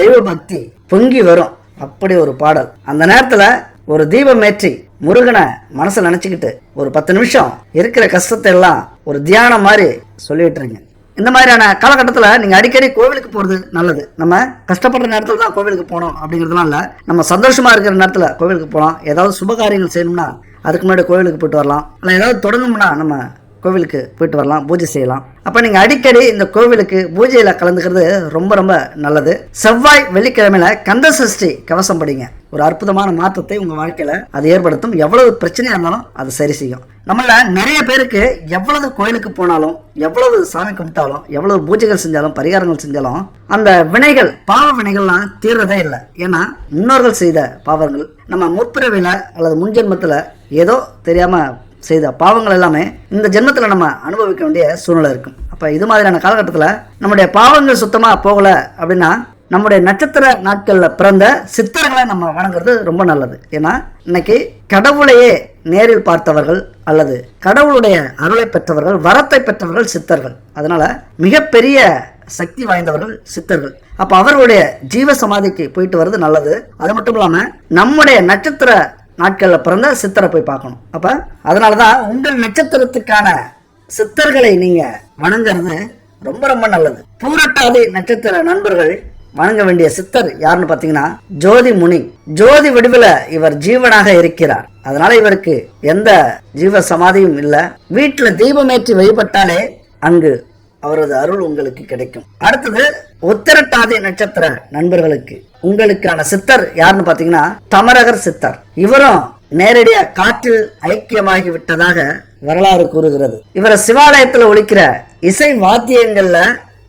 தெய்வ பக்தி பொங்கி வரும். அப்படி ஒரு பாடல். அந்த நேரத்துல ஒரு தீபம் ஏற்றி முருகனை மனசில் நினச்சிக்கிட்டு ஒரு பத்து நிமிஷம் இருக்கிற கஷ்டத்தை எல்லாம் ஒரு தியானம் மாதிரி சொல்லிட்டு இருங்க இந்த மாதிரியான காலகட்டத்தில் நீங்கள் அடிக்கடி கோவிலுக்கு போகிறது நல்லது. நம்ம கஷ்டப்படுற நேரத்தில் தான் கோவிலுக்கு போகணும் அப்படிங்கிறதுலாம் இல்லை. நம்ம சந்தோஷமாக இருக்கிற நேரத்தில் கோவிலுக்கு போகலாம் ஏதாவது சுப காரியங்கள் செய்யணும்னா அதுக்கு முன்னாடி கோவிலுக்கு போயிட்டு வரலாம். இல்லை ஏதாவது தொடங்கணும்னா நம்ம கோவிலுக்கு போயிட்டு வரலாம் பூஜை செய்யலாம். அப்போ நீங்கள் அடிக்கடி இந்த கோவிலுக்கு பூஜையில் கலந்துக்கிறது ரொம்ப ரொம்ப நல்லது. செவ்வாய் வெள்ளிக்கிழமையில கந்த சஷ்டி கவசம் படிங்க. ஒரு அற்புதமான மாற்றத்தை உங்கள் வாழ்க்கையில் அது ஏற்படுத்தும். எவ்வளவு பிரச்சனையாக இருந்தாலும் அது சரி செய்யும். நம்மள நிறைய பேருக்கு எவ்வளவு கோயிலுக்கு போனாலும் எவ்வளவு சாமி கும்பிட்டாலும் எவ்வளவு பூஜைகள் செஞ்சாலும் பரிகாரங்கள் செஞ்சாலும் அந்த வினைகள் பாவ வினைகள்லாம் தீர்றதே இல்லை. ஏன்னா முன்னோர்கள் செய்த பாவங்கள் நம்ம முற்பிறவில அல்லது முன்ஜென்மத்தில் ஏதோ தெரியாம செய்த பாவங்கள் எல்லாமே இந்த ஜென்மத்தில் நம்ம அனுபவிக்க வேண்டிய சூழ்நிலை இருக்கும். அப்போ இது மாதிரியான காலகட்டத்தில் நம்முடைய பாவங்கள் சுத்தமாக போகலை அப்படின்னா நம்முடைய நட்சத்திர நாட்களில் பிறந்த சித்தர்களை நம்ம வணங்குறது ரொம்ப நல்லது. ஏன்னா இன்னைக்கு கடவுளையே நேரில் பார்த்தவர்கள் அல்லது கடவுளுடைய அருளை பெற்றவர்கள் வரத்தை பெற்றவர்கள் சித்தர்கள். அதனால் மிகப்பெரிய சக்தி வாய்ந்தவர்கள் சித்தர்கள். அப்போ அவர்களுடைய ஜீவ சமாதிக்கு போயிட்டு வர்றது நல்லது. அது மட்டும் இல்லாமல் நம்முடைய நட்சத்திர நாட்களில் பிறந்த சித்தரை போய் பார்க்கணும். அப்போ அதனால தான் உங்கள் நட்சத்திரத்துக்கான சித்தர்களை நீங்கள் வணங்குறது ரொம்ப ரொம்ப நல்லது. பூரட்டாதி நட்சத்திர நண்பர்கள் வணங்க வேண்டிய சித்தர் யாருன்னு பார்த்தீங்கன்னா ஜோதி முனி. ஜோதி வடிவில் இவர் ஜீவனாக இருக்கிறார். அதனால இவருக்கு எந்த ஜீவ சமாதியும் இல்லை. வீட்டில் தீபமேற்றி வழிபட்டாலே அங்கு அவரது அருள் உங்களுக்கு கிடைக்கும். அடுத்தது உத்திரட்டாதி நட்சத்திர நண்பர்களுக்கு. உங்களுக்கான சித்தர் யாருன்னு பாத்தீங்கன்னா தமரகர் சித்தர். இவரும் நேரடியா காற்றில் ஐக்கியமாகி விட்டதாக வரலாறு கூறுகிறது. இவரை சிவாலயத்துல ஒழிக்கிற இசை வாத்தியங்கள்ல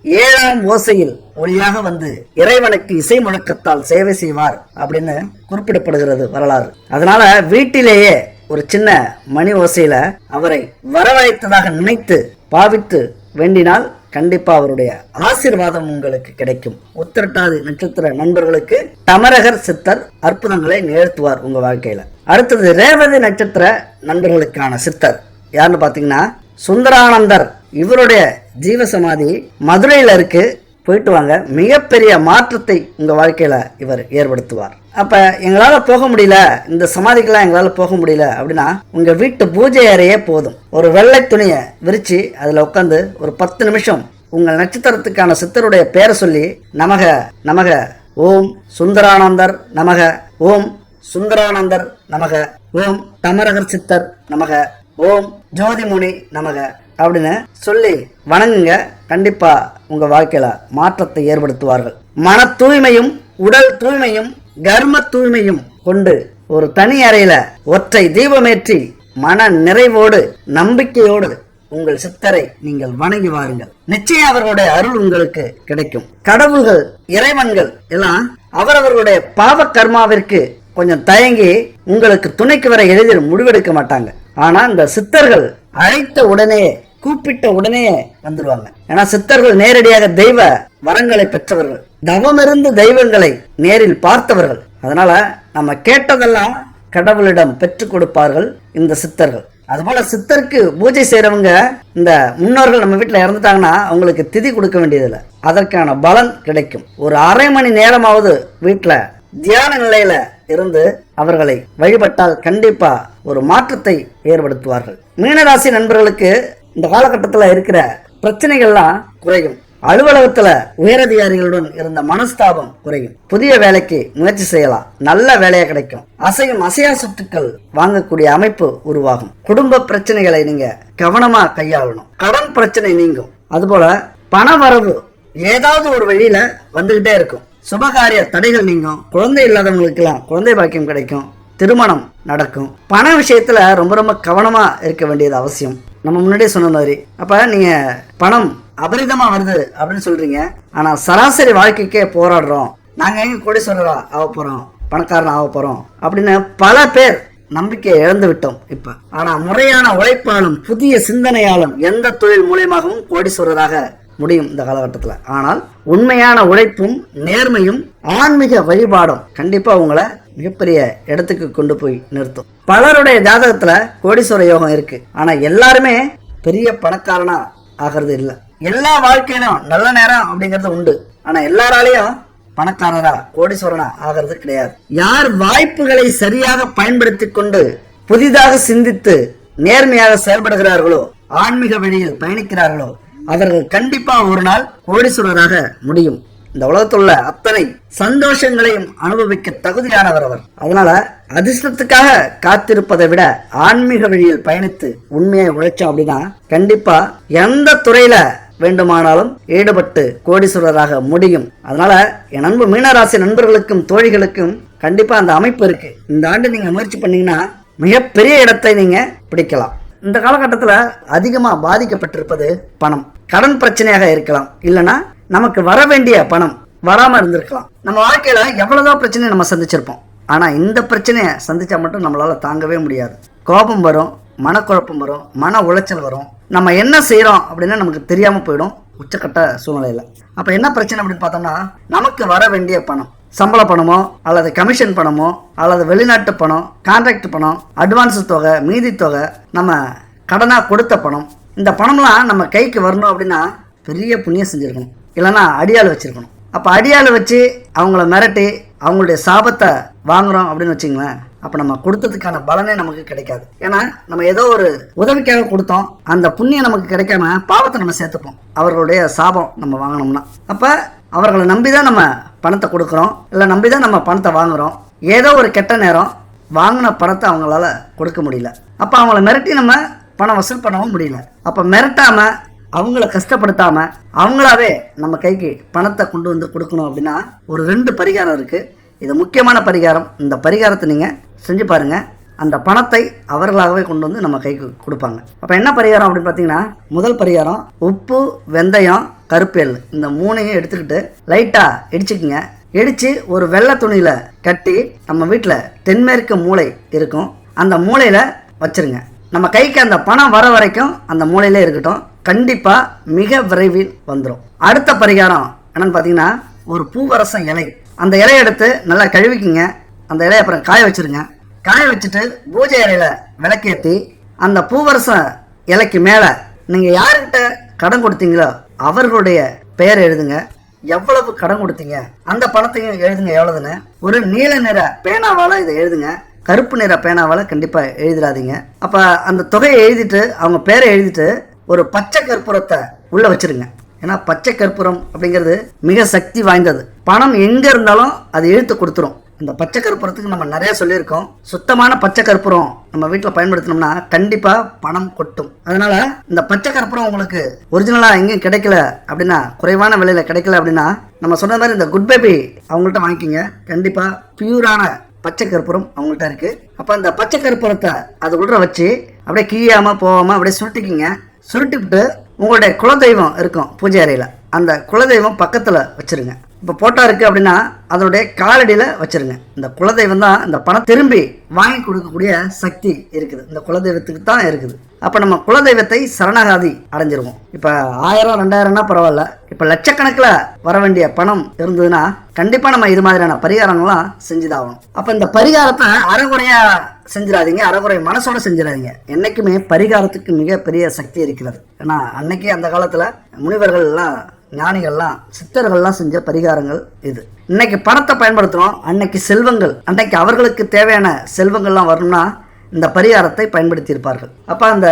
ஏழாம் ஓசையில் ஒளியாக வந்து இறைவனுக்கு இசை முழக்கத்தால் சேவை செய்வார் அப்படின்னு குறிப்பிடப்படுகிறது வரலாறு. அதனால வீட்டிலேயே ஒரு சின்ன மணி ஓசையில அவரை வரவழைத்ததாக நினைத்து பாவித்து வேண்டினால் கண்டிப்பா அவருடைய ஆசீர்வாதம் உங்களுக்கு கிடைக்கும். உத்திரட்டாதி நட்சத்திர நண்பர்களுக்கு தமரகர் சித்தர் அற்புதங்களை நிகழ்த்துவார் உங்க வாழ்க்கையில. அடுத்தது ரேவதி நட்சத்திர நண்பர்களுக்கான சித்தர். யாருன்னு பாத்தீங்கன்னா சுந்தரானந்தர். இவருடைய ஜீவசமாதி மதுரையில இருக்கு. போயிட்டு வாங்க மிகப்பெரிய மாற்றத்தை உங்கள் வாழ்க்கையில் இவர் ஏற்படுத்துவார். அப்போ எங்களால் போக முடியல இந்த சமாதிக்கெல்லாம் எங்களால் போக முடியல அப்படின்னா உங்கள் வீட்டு பூஜை அறையே போதும். ஒரு வெள்ளை துணியை விரித்து அதில் உட்காந்து ஒரு பத்து நிமிஷம் உங்கள் நட்சத்திரத்துக்கான சித்தருடைய பேரை சொல்லி நமக நமக ஓம் சுந்தரானந்தர் நமக ஓம் சுந்தரானந்தர் நமக ஓம் தமரகர் சித்தர் நமக ஓம் ஜோதிமுனி நமக. அப்படின்னு சொல்லி வணங்குங்க. கண்டிப்பா உங்க வாழ்க்கையில மாற்றத்தை ஏற்படுத்துவார்கள். மன தூய்மையும் உடல் தூய்மையும் கர்ம தூய்மையும் கொண்டு ஒரு தனி அறையில ஒற்றை தீபமேற்றி மன நிறைவோடு நம்பிக்கையோடு உங்கள் சித்தரை நீங்கள் வணங்கி வாருங்கள். நிச்சயம் அவர்களுடைய அருள் உங்களுக்கு கிடைக்கும். கடவுள்கள் இறைவன்கள் எல்லாம் அவரவர்களுடைய பாவ கர்மாவிற்கு கொஞ்சம் தயங்கி உங்களுக்கு துணைக்கு வர எளிதில் முடிவெடுக்க மாட்டாங்க. ஆனா இந்த சித்தர்கள் அழைத்த உடனே கூப்பிட்ட உடனே வந்துடுவாங்க ஏன்னா சித்தர்கள் நேரடியாக தெய்வ வரங்களை பெற்றவர்கள். தவமிருந்து தெய்வங்களை நேரில் பார்த்தவர்கள். அதனால நம்ம கேட்டதெல்லாம் கடவுளிடம் பெற்றுக் கொடுப்பார்கள் இந்த சித்தர்கள். அதுபோல சித்தருக்கு பூஜை செய்யறவங்க இந்த முன்னோர்கள் நம்ம வீட்டில் இறந்துட்டாங்கன்னா அவங்களுக்கு திதி கொடுக்க வேண்டியதில்லை. அதற்கான பலன் கிடைக்கும். ஒரு அரை மணி நேரமாவது வீட்டில் தியான நிலையில இருந்து அவர்களை வழிபட்டால் கண்டிப்பா ஒரு மாற்றத்தை ஏற்படுத்துவார்கள். மீனராசி நண்பர்களுக்கு இந்த காலகட்டத்தில் இருக்கிற பிரச்சனைகள்லாம் குறையும். அலுவலகத்துல உயரதிகாரிகளுடன் இருந்த மனஸ்தாபம் குறையும். புதிய வேலைக்கு முயற்சி செய்யலாம். நல்ல வேலையா கிடைக்கும். அசையும் அசையா சொத்துக்கள் வாங்கக்கூடிய அமைப்பு உருவாகும். குடும்ப பிரச்சனைகளை நீங்க கவனமா கையாளணும். கடன் பிரச்சனை நீங்கும். அதுபோல பண வரவு ஏதாவது ஒரு வழியில வந்துகிட்டே இருக்கும். சுபகாரிய தடைகள் நீங்கும். குழந்தை இல்லாதவங்களுக்கெல்லாம் குழந்தை பாக்கியம் கிடைக்கும். திருமணம் நடக்கும். பண விஷயத்துல ரொம்ப ரொம்ப கவனமா இருக்க வேண்டியது அவசியம். நம்ம முன்னாடியே சொன்ன மாதிரி. அப்ப நீங்க பணம் அபரிதமா வருது அப்படின்னு சொல்றீங்க. ஆனா சராசரி வாழ்க்கைக்கே போராடுறோம். நாங்க எங்க கோடீஸ்வரரா ஆக போறோம். பணக்காரன் ஆக போறோம். அப்படின்னு பல பேர் நம்பிக்கையை இழந்து விட்டோம் இப்ப. ஆனா முறையான உழைப்பாலும் புதிய சிந்தனையாலும் எந்த தொழில் மூலியமாகவும் கோடீஸ்வரராக முடியும் இந்த காலகட்டத்தில். ஆனால் உண்மையான உழைப்பும் நேர்மையும் ஆன்மீக வழிபாடும் கண்டிப்பா உங்களை மிகப்பெரிய இடத்துக்கு கொண்டு போய் நிறுத்தும். பலருடைய ஜாதகத்தில் கோடீஸ்வர யோகம் இருக்கு. ஆனா எல்லாருமே பெரிய பணக்காரனா ஆகிறது இல்லை. எல்லா வாழ்க்கையிலும் நல்ல நேரம் அப்படிங்கிறது உண்டு. ஆனா எல்லாராலையும் பணக்காரரா கோடீஸ்வரனா ஆகிறது கிடையாது. யார் வாய்ப்புகளை சரியாக பயன்படுத்தி கொண்டு புதிதாக சிந்தித்து நேர்மையாக செயல்படுகிறார்களோ ஆன்மீக வழியில் பயணிக்கிறார்களோ அவர்கள் கண்டிப்பா ஒரு நாள் கோடீஸ்வரராக முடியும். இந்த உலகத்தில் உள்ள அத்தனை சந்தோஷங்களையும் அனுபவிக்க தகுதியானவர் அவர். அதனால அதிர்ஷ்டத்துக்காக காத்திருப்பதை விட ஆன்மீக வழியில் பயணித்து உண்மையை உழைச்சோம் அப்படின்னா கண்டிப்பா எந்த துறையில வேண்டுமானாலும் ஈடுபட்டு கோடீஸ்வரராக முடியும். அதனால என் நண்பு மீனராசி நண்பர்களுக்கும் தோழிகளுக்கும் கண்டிப்பா அந்த அமைப்பு இருக்கு. இந்த ஆண்டு நீங்க முயற்சி பண்ணீங்கன்னா மிகப்பெரிய இடத்தை நீங்க பிடிக்கலாம். இந்த காலகட்டத்தில் அதிகமாக பாதிக்கப்பட்டிருப்பது பணம். கடன் பிரச்சனையாக இருக்கலாம். இல்லைன்னா நமக்கு வர வேண்டிய பணம் வராமல் இருந்திருக்கலாம். நம்ம வாழ்க்கையில் எவ்வளோதான் பிரச்சனையை நம்ம சந்திச்சிருப்போம். ஆனால் இந்த பிரச்சனையை சந்தித்தா மட்டும் நம்மளால் தாங்கவே முடியாது. கோபம் வரும் மனக்குழப்பம் வரும் மன உளைச்சல் வரும். நம்ம என்ன செய்கிறோம் அப்படின்னு நமக்கு தெரியாமல் போயிடும். உச்சக்கட்ட சூழ்நிலையில். அப்போ என்ன பிரச்சனை அப்படின்னு பார்த்தோம்னா நமக்கு வர வேண்டிய பணம். சம்பள பணமோ அல்லது கமிஷன் பணமோ அல்லது வெளிநாட்டு பணம் கான்ட்ராக்ட் பணம் அட்வான்ஸ் தொகை மீதி தொகை நம்ம கடனாக கொடுத்த பணம் இந்த பணம்லாம் நம்ம கைக்கு வரணும் அப்படின்னா பெரிய புண்ணியம் செஞ்சுருக்கணும். இல்லைன்னா அடியால் வச்சுருக்கணும். அப்போ அடியால் வச்சு அவங்கள மிரட்டி அவங்களுடைய சாபத்தை வாங்குகிறோம் அப்படின்னு வச்சுங்களேன் அப்போ நம்ம கொடுத்ததுக்கான பலனே நமக்கு கிடைக்காது. ஏன்னா நம்ம ஏதோ ஒரு உதவிக்காக கொடுத்தோம். அந்த புண்ணியம் நமக்கு கிடைக்காம பாவத்தை நம்ம சேர்த்துப்போம். அவர்களுடைய சாபம் நம்ம வாங்கினோம்னா அப்போ அவர்களை நம்பி தான் நம்ம பணத்தை கொடுக்குறோம். இல்லை நம்பி தான் நம்ம பணத்தை வாங்குறோம். ஏதோ ஒரு கெட்ட நேரம் வாங்கின பணத்தை அவங்களால கொடுக்க முடியல. அப்போ அவங்கள மிரட்டி நம்ம பணம் வசூல் பண்ணவும் முடியல. அப்போ மிரட்டாம அவங்கள கஷ்டப்படுத்தாம அவங்களாவே நம்ம கைக்கு பணத்தை கொண்டு வந்து கொடுக்கணும் அப்படின்னா ஒரு ரெண்டு பரிகாரம் இருக்கு. இது முக்கியமான பரிகாரம். இந்த பரிகாரத்தை நீங்கள் செஞ்சு பாருங்கள் அந்த பணத்தை அவர்களாகவே கொண்டு வந்து நம்ம கைக்கு கொடுப்பாங்க. அப்போ என்ன பரிகாரம் அப்படின்னு பார்த்தீங்கன்னா முதல் பரிகாரம் உப்பு வெந்தயம் கருப்பேல் இந்த மூணையும் எடுத்துக்கிட்டு லைட்டாக இடிச்சுக்குங்க. இடித்து ஒரு வெள்ளை துணியில் கட்டி நம்ம வீட்டில் தென்மேற்கு மூளை இருக்கும். அந்த மூளையில் வச்சிருங்க. நம்ம கைக்கு அந்த பணம் வர வரைக்கும் அந்த மூலையிலே இருக்கட்டும். கண்டிப்பாக மிக விரைவில் வந்துடும் அடுத்த பரிகாரம் என்னன்னு பார்த்தீங்கன்னா ஒரு பூவரசம் இலை. அந்த இலையை எடுத்து நல்லா கழுவிக்குங்க. அந்த இலையை அப்புறம் காய வச்சிருங்க. காய வச்சுட்டு பூஜை இலையில விளக்கேற்றி அந்த பூவரசம் இலைக்கு மேலே நீங்கள் யார்கிட்ட கடன் கொடுத்தீங்களோ அவர்களுடைய பெயர் எழுதுங்க. எவ்வளவு கடன் கொடுத்தீங்க? அந்த பணத்தையும் எழுதுங்க எவ்வளவுன்னு. ஒரு நீல நிற பேனாவால் இதை எழுதுங்க. கருப்பு நிற பேனாவால் கண்டிப்பாக எழுதிடாதீங்க. அப்போ அந்த தொகையை எழுதிட்டு அவங்க பேரை எழுதிட்டு ஒரு பச்சை கற்பூரத்தை உள்ள வச்சிருங்க. ஏன்னா பச்சை கற்பூரம் அப்படிங்கிறது மிக சக்தி வாய்ந்தது. பணம் எங்கே இருந்தாலும் அது இழுத்து கொடுத்துரும். இந்த பச்சை கற்பூரத்துக்கு நம்ம நிறைய சொல்லியிருக்கோம். சுத்தமான பச்சை கற்பூரம் நம்ம வீட்டில் பயன்படுத்தினோம்னா கண்டிப்பாக பணம் கொட்டும். அதனால் இந்த பச்சை கற்பூரம் உங்களுக்கு ஒரிஜினலாக எங்கேயும் கிடைக்கல அப்படின்னா குறைவான விலையில் கிடைக்கல அப்படின்னா நம்ம சொன்ன மாதிரி இந்த குட் பேபி அவங்கள்ட்ட வாங்கிக்கிங்க. கண்டிப்பாக பியூரான பச்சை கற்பூரம் அவங்கள்ட்ட இருக்குது அப்போ அந்த பச்சை கற்பூரத்தை அது உள்ள வச்சு அப்படியே கீழாமல் போகாமல் அப்படியே சுருட்டிக்கிங்க. சுருட்டிவிட்டு உங்களுடைய குலதெய்வம் இருக்கும் பூஜை அறையில். அந்த குலதெய்வம் பக்கத்தில் வச்சிருங்க. இப்போ போட்டோ இருக்குது அப்படின்னா அதனுடைய காலடியில் வச்சிருங்க. இந்த குலதெய்வம் தான் இந்த பணம் திரும்பி வாங்கி கொடுக்கக்கூடிய சக்தி இருக்குது. இந்த குலதெய்வத்துக்கு தான் இருக்குது. அப்போ நம்ம குலதெய்வத்தை சரணாகாதி அடைஞ்சிருவோம். இப்போ ஆயிரம் ரெண்டாயிரம்னா பரவாயில்ல. இப்போ லட்சக்கணக்கில் வர வேண்டிய பணம் இருந்ததுன்னா கண்டிப்பாக நம்ம இது மாதிரியான பரிகாரங்கள்லாம் செஞ்சுதாகணும். அப்போ இந்த பரிகாரத்தை அறகுறையாக செஞ்சிடாதீங்க. அறகுறை மனசோட செஞ்சிடாதீங்க. என்றைக்குமே பரிகாரத்துக்கு மிகப்பெரிய சக்தி இருக்கிறது. ஏன்னா அன்னைக்கு அந்த காலத்தில் முனிவர்கள் எல்லாம் ஞானிகள்லாம் சித்தர்கள்லாம் செஞ்ச பரிகாரங்கள் இது. இன்னைக்கு பணத்தை பயன்படுத்துகிறோம் அன்னைக்கு செல்வங்கள். அன்னைக்கு அவர்களுக்கு தேவையான செல்வங்கள்லாம் வரணும்னா இந்த பரிகாரத்தை பயன்படுத்தியிருப்பார்கள். அப்போ அந்த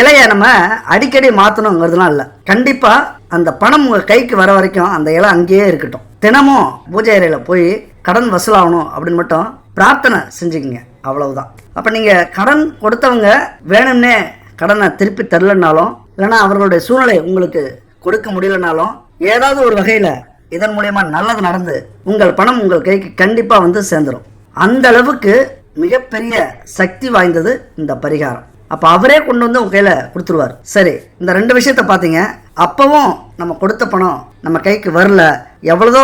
இலையை நம்ம அடிக்கடி மாற்றணுங்கிறதுலாம் இல்லை. கண்டிப்பாக அந்த பணம் உங்கள் கைக்கு வர வரைக்கும் அந்த இலை அங்கேயே இருக்கட்டும். தினமும் பூஜை அறையில் போய் கடன் வசூலாகணும் அப்படின்னு மட்டும் பிரார்த்தனை செஞ்சுக்கிங்க. அவ்வளவுதான். அப்போ நீங்கள் கடன் கொடுத்தவங்க வேணும்னே கடனை திருப்பி தரலனாலும் இல்லைனா அவர்களுடைய சூழ்நிலை உங்களுக்கு கொடுக்க முடியலனாலும் ஏதாவது ஒரு வகையில் இதன் மூலயமா நல்லது நடந்து உங்கள் பணம் உங்கள் கைக்கு கண்டிப்பாக வந்து சேர்ந்துடும் அந்த அளவுக்கு மிகப்பெரிய சக்தி வாய்ந்தது இந்த பரிகாரம். அப்போ அவரே கொண்டு வந்து உங்கள் கையில் கொடுத்துருவார். சரி இந்த ரெண்டு விஷயத்த பார்த்தீங்க அப்போவும் நம்ம கொடுத்த பணம் நம்ம கைக்கு வரல. எவ்வளதோ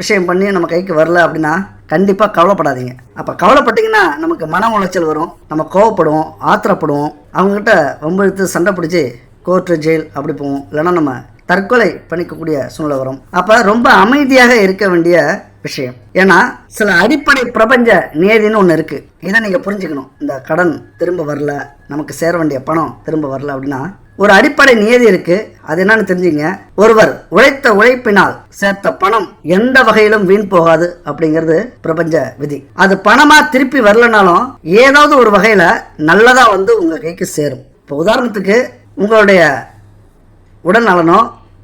விஷயம் பண்ணி நம்ம கைக்கு வரல அப்படின்னா கண்டிப்பாக கவலைப்படாதீங்க. அப்போ கவலைப்பட்டீங்கன்னா நமக்கு மன உளைச்சல் வரும். நம்ம கோவப்படுவோம் ஆத்திரப்படுவோம். அவங்ககிட்ட ரொம்ப இழுத்து சண்டை பிடிச்சி கோர்ட்டு ஜெயில் அப்படி போவோம். இல்லைன்னா நம்ம தற்கொலை பண்ணிக்கக்கூடிய சூழ்நிலை வரும். அப்போ ரொம்ப அமைதியாக இருக்க வேண்டிய விஷயம். ஏன்னா சில அடிப்படை பிரபஞ்ச நியதின்னு ஒன்று இருக்கு. இதை நீங்கள் புரிஞ்சுக்கணும். இந்த கடன் திரும்ப வரல நமக்கு சேர வேண்டிய பணம் திரும்ப வரல அப்படின்னா ஒரு அடிப்படை நியதி இருக்கு. அது என்னன்னு தெரிஞ்சுங்க. ஒருவர் உழைத்த உழைப்பினால் சேர்த்த பணம் எந்த வகையிலும் வீண் போகாது அப்படிங்கிறது பிரபஞ்ச விதி. அது பணமா திருப்பி வரலனாலும் ஏதாவது ஒரு வகையில நல்லதா வந்து உங்க கைக்கு சேரும். இப்போ உதாரணத்துக்கு உங்களுடைய உடல்நலனோ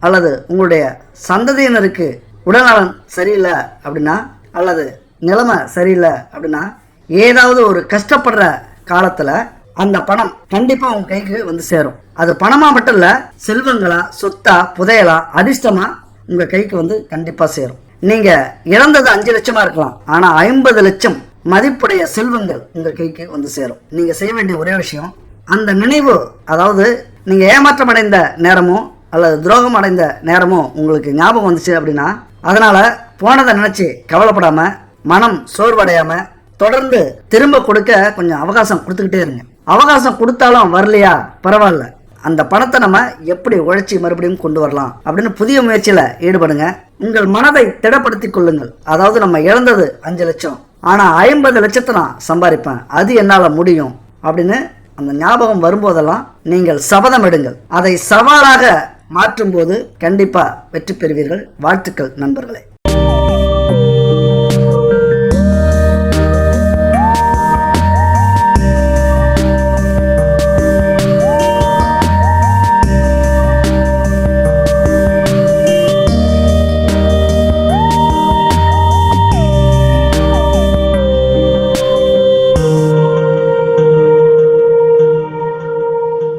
அல்லது உங்களுடைய சந்ததியினருக்கு உடல்நலம் சரியில்லை அப்படின்னா அல்லது நிலைமை சரியில்லை அப்படின்னா ஏதாவது ஒரு கஷ்டப்படுற காலத்தில் அந்த பணம் கண்டிப்பாக உங்கள் கைக்கு வந்து சேரும். அது பணமாக மட்டும் இல்லை செல்வங்களா சொத்தா புதையலா அதிர்ஷ்டமா உங்கள் கைக்கு வந்து கண்டிப்பாக சேரும். நீங்கள் இறந்தது அஞ்சு லட்சமாக இருக்கலாம் ஆனால் ஐம்பது லட்சம் மதிப்புடைய செல்வங்கள் உங்கள் கைக்கு வந்து சேரும். நீங்கள் செய்ய வேண்டிய ஒரே விஷயம் அந்த நினைவு அதாவது நீங்கள் ஏமாற்றம் அடைந்த நேரமும் அல்லது துரோகம் அடைந்த நேரமும் உங்களுக்கு ஞாபகம் வந்துச்சு அப்படின்னா அதனால போனதை நினச்சி கவலைப்படாம மனம் சோர்வடையாம தொடர்ந்து திரும்ப கொடுக்க கொஞ்சம் அவகாசம் கொடுத்துக்கிட்டே இருங்க. அவகாசம் கொடுத்தாலும் வரலையா? பரவாயில்ல. அந்த பணத்தை நம்ம எப்படி உழைச்சி மறுபடியும் கொண்டு வரலாம் அப்படின்னு புதிய முயற்சியில் ஈடுபடுங்க. உங்கள் மனதை திடப்படுத்தி கொள்ளுங்கள். அதாவது நம்ம இழந்தது அஞ்சு லட்சம் ஆனால் ஐம்பது லட்சத்தை நான் சம்பாதிப்பேன். அது என்னால் முடியும் அப்படின்னு அந்த ஞாபகம் வரும்போதெல்லாம் நீங்கள் சபதம் எடுங்கள். அதை சவாலாக மாற்றும்போது கண்டிப்பாக வெற்றி பெறுவீர்கள். வாழ்த்துக்கள் நண்பர்களே.